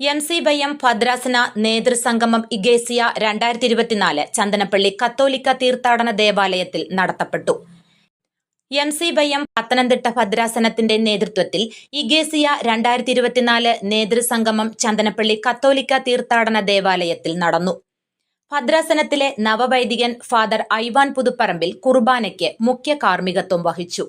M C Y M ഭദ്രാസന നേതൃസംഗമം ഇഗേസിയ രണ്ടായിരത്തി ഇരുപത്തിനാല് ചന്ദനപ്പള്ളി കത്തോലിക്ക തീർത്ഥാടന ദേവാലയത്തിൽ നടത്തപ്പെട്ടു. M C Y M Pathanamthitta ഭദ്രാസനത്തിന്റെ നേതൃത്വത്തിൽ ഇഗേസിയ രണ്ടായിരത്തി ഇരുപത്തിനാല് നേതൃസംഗമം ചന്ദനപ്പള്ളി കത്തോലിക്ക തീർത്ഥാടന ദേവാലയത്തിൽ നടന്നു. ഭദ്രാസനത്തിലെ നവവൈദികൻ ഫാദർ ഐവാൻ പുതുപ്പറമ്പിൽ കുർബാനയ്ക്ക് മുഖ്യ കാർമ്മികത്വം വഹിച്ചു.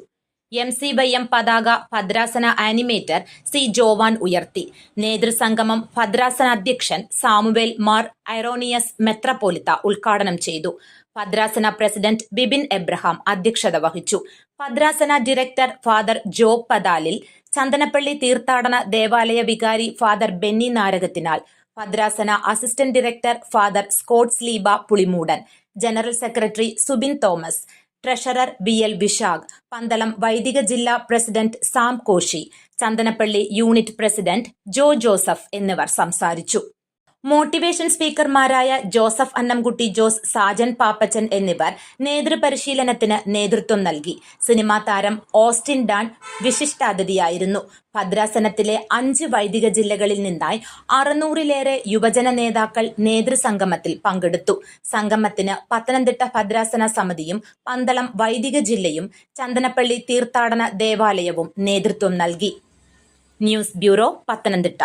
എം സി ബൈ എം പതാക ഭദ്രാസന ആനിമേറ്റർ സി ജോവാൻ ഉയർത്തി. നേതൃസംഗമം ഭദ്രാസന അധ്യക്ഷൻ സാമുവേൽ മാർ ഐറോണിയസ് മെത്രപോലിത്ത ഉദ്ഘാടനം ചെയ്തു. ഭദ്രാസന പ്രസിഡന്റ് ബിബിൻ എബ്രഹാം അധ്യക്ഷത വഹിച്ചു. ഭദ്രാസന director father Job Padalil Chandanappally തീർത്ഥാടന ദേവാലയ വികാരി ഫാദർ ബെന്നി നാരകത്തിനാൽ. ഭദ്രാസന assistant director father Scotts Leeba Pulimoodan. General secretary Subin Thomas. Treasurer B L Vishakh Pandalam വൈദിക ജില്ലാ president Sam Koshy Chandanappally unit president Jo Joseph എന്നിവർ സംസാരിച്ചു. മോട്ടിവേഷൻ സ്പീക്കർമാരായ Joseph Annamkutty Jose Sajan Pappachan എന്നിവർ നേതൃപരിശീലനത്തിന് നേതൃത്വം നൽകി. സിനിമാ താരം ഓസ്റ്റിൻ ഡാൻ വിശിഷ്ടാതിഥിയായിരുന്നു. ഭദ്രാസനത്തിലെ അഞ്ച് വൈദിക ജില്ലകളിൽ നിന്നായി അറുന്നൂറിലേറെ യുവജന നേതാക്കൾ നേതൃസംഗമത്തിൽ പങ്കെടുത്തു. സംഗമത്തിന് പത്തനംതിട്ട ഭദ്രാസന സമിതിയും പന്തളം വൈദിക ജില്ലയും ചന്ദനപ്പള്ളി തീർത്ഥാടന ദേവാലയവും നേതൃത്വം നൽകി. News bureau Pathanamthitta.